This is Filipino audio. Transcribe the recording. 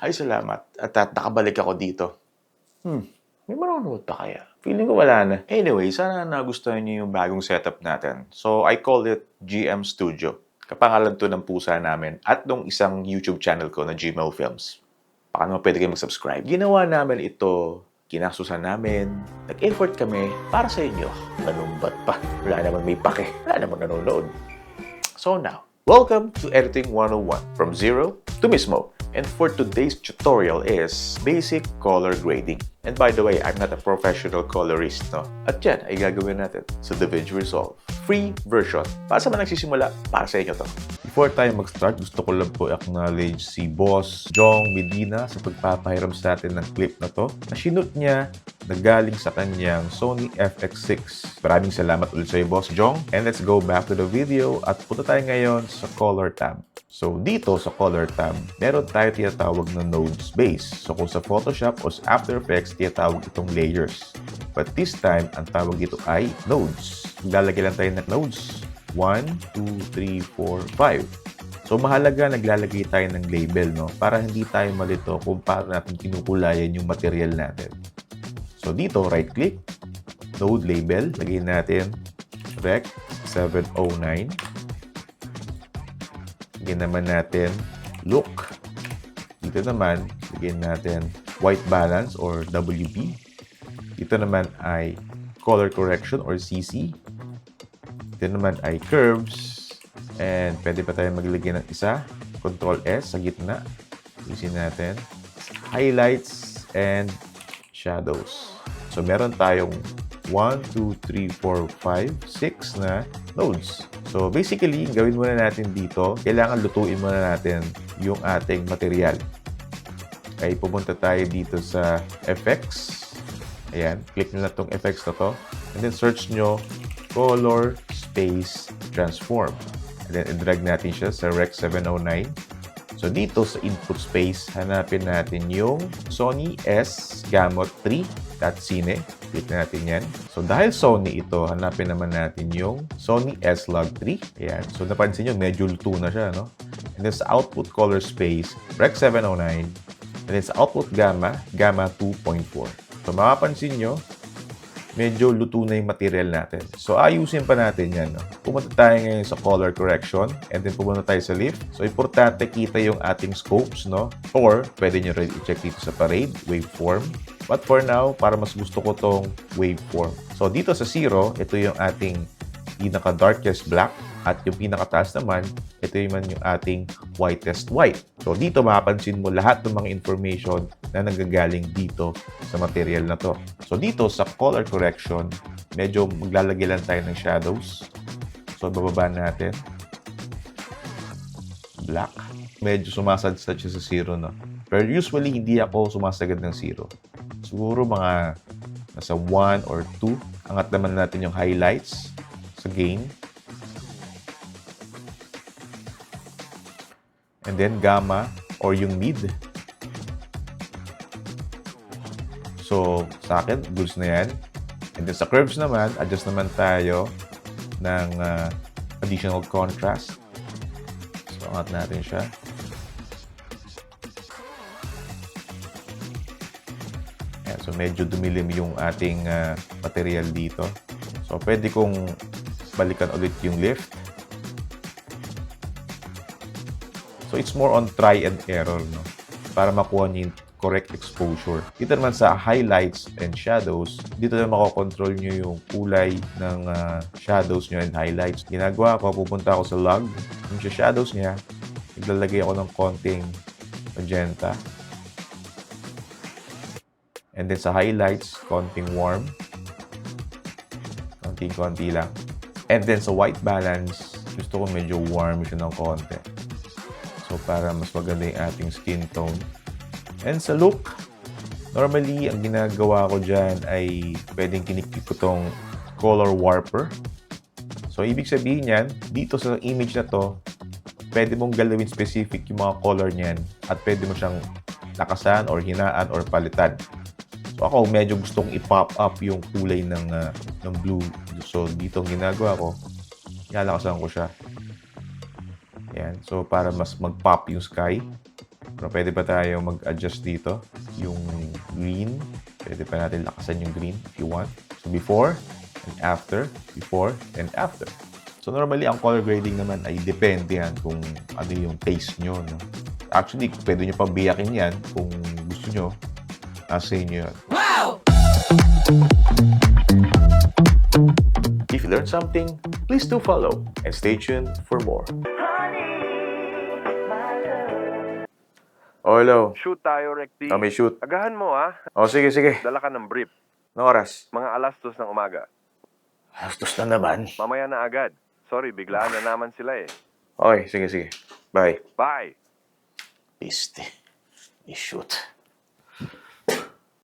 Ay, salamat. At, at nakabalik ako dito. Hmm, may manonood pa kaya? Feeling ko wala na. Anyway, sana nagustuhan niyo yung bagong setup natin. So, I call it GM Studio. Kapangalan to ng pusa namin at nung isang YouTube channel ko na Gmail Films. Baka naman pwede kayo mag-subscribe. Ginawa namin ito, kinasusan namin, nag-effort kami para sa inyo. Ganun ba't pa? Wala naman may pake. Wala naman nanonood. So now, welcome to Editing 101 from zero to Mismo. And for today's tutorial is basic color grading. And by the way, I'm not a professional colorist, no? At yan ay gagawin natin sa DaVinci Resolve. Free version. Para sa mga nagsisimula, para sa inyo to. Before tayo mag-start, gusto ko lang po acknowledge si Boss Jong Medina sa pagpapahiram sa atin ng clip na to. Na shoot niya na galing sa kanyang Sony FX6. Maraming salamat ulit sa iyo, Boss Jong. And let's go back to the video at punta tayo ngayon sa color tab. So, dito sa color tab, meron tayo tinatawag na node space. So, kung sa Photoshop o sa After Effects, tinatawag itong layers. But this time, ang tawag dito ay nodes. Lalagay lang tayo ng nodes. 1, 2, 3, 4, 5. So, mahalaga naglalagay tayo ng label, no? Para hindi tayo malito kung paano natin kinukulayan yung material natin. So, dito, right-click, node label, lagay natin rec 709. Lagyan naman natin look. Dito naman, lagyan natin white balance or WB. Dito naman ay color correction or CC. Dito naman ay curves. And pwede pa tayo maglagay ng isa. Control S sa gitna. Isin natin. Highlights and shadows. So meron tayong 1, 2, 3, 4, 5, 6 na nodes. So basically, gawin muna natin dito, kailangan lutuin muna natin yung ating material. Okay, pumunta tayo dito sa effects. Ayan, click nyo na itong effects na to. And then search nyo color space transform. And then i-drag natin siya sa Rec 709. So dito sa input space, hanapin natin yung Sony S Gamut 3.cine. Click natin yan. So dahil Sony ito, hanapin naman natin yung Sony S-Log 3. Ayan. So napansin nyo, medyo luto na siya, no? And then sa output color space, Rec 709. And then sa output gamma, gamma 2.4. So mapapansin nyo, medyo luto na yung material natin. So, ayusin pa natin yan. No? Pumunta tayo ngayon sa color correction and then pumunta tayo sa lift. So, importante kita yung ating scopes, no? Or, pwede nyo rin i-check dito sa parade, waveform. But for now, para mas gusto ko tong waveform. So, dito sa zero, ito yung ating pinaka-darkest black at yung pinakataas naman, ito naman yung ating whitest white. So, dito mapapansin mo lahat ng mga information na nanggagaling dito sa material na to. So, dito sa color correction, medyo maglalagay lang tayo ng shadows. So, bababa natin. Black. Medyo sumasadsad siya sa zero, no? Pero usually, hindi ako sumasagad ng zero. Siguro mga nasa 1 or 2. Angat naman natin yung highlights sa gain. And then gamma or yung mid. So, sa akin, goods na yan. And then sa curves naman, adjust naman tayo ng uh, additional contrast. So, angat natin siya. Ayan, so, medyo dumilim yung ating uh, material dito. So, pwede kong balikan ulit yung lift. So, it's more on try and error, no? Para makuha niyo yung correct exposure. Dito naman sa highlights and shadows, dito na makokontrol nyo yung kulay ng uh, shadows nyo and highlights. Ginagawa ko, pupunta ako sa log. Yung sa shadows niya, naglalagay ako ng konting magenta. And then sa highlights, konting warm. Konting-konti lang. And then sa white balance, gusto ko medyo warm siya ng konti. So, para mas maganda yung ating skin tone. And sa look, normally, ang ginagawa ko dyan ay pwedeng kiniklik ko tong color warper. So, ibig sabihin yan, dito sa image na to, pwede mong galawin specific yung mga color niyan at pwede mo siyang lakasan or hinaan or palitan. So, ako medyo gustong i-pop up yung kulay ng, uh, ng blue. So, dito ang ginagawa ko, lalakasan ko siya. Yan. So, para mas mag-pop yung sky. Pero pwede pa tayo mag-adjust dito. Yung green, pwede pa natin lakasan yung green if you want. So before and after, before and after. So normally, ang color grading naman ay depende yan kung ano yung taste nyo. No? Actually, pwede nyo pang biyakin yan kung gusto nyo. Nasa inyo yan. If you learned something, please do follow and stay tuned for more. Oh, hello. Shoot tayo, Recti. Oh, may shoot. Agahan mo, ha? Oh, sige, sige. Dala ka ng brief. Anong oras? Mga alas dos ng umaga. Astos na naman. Mamaya na agad. Sorry, biglaan na naman sila eh. Okay, sige, sige. Bye. Bye! Piste. I-shoot.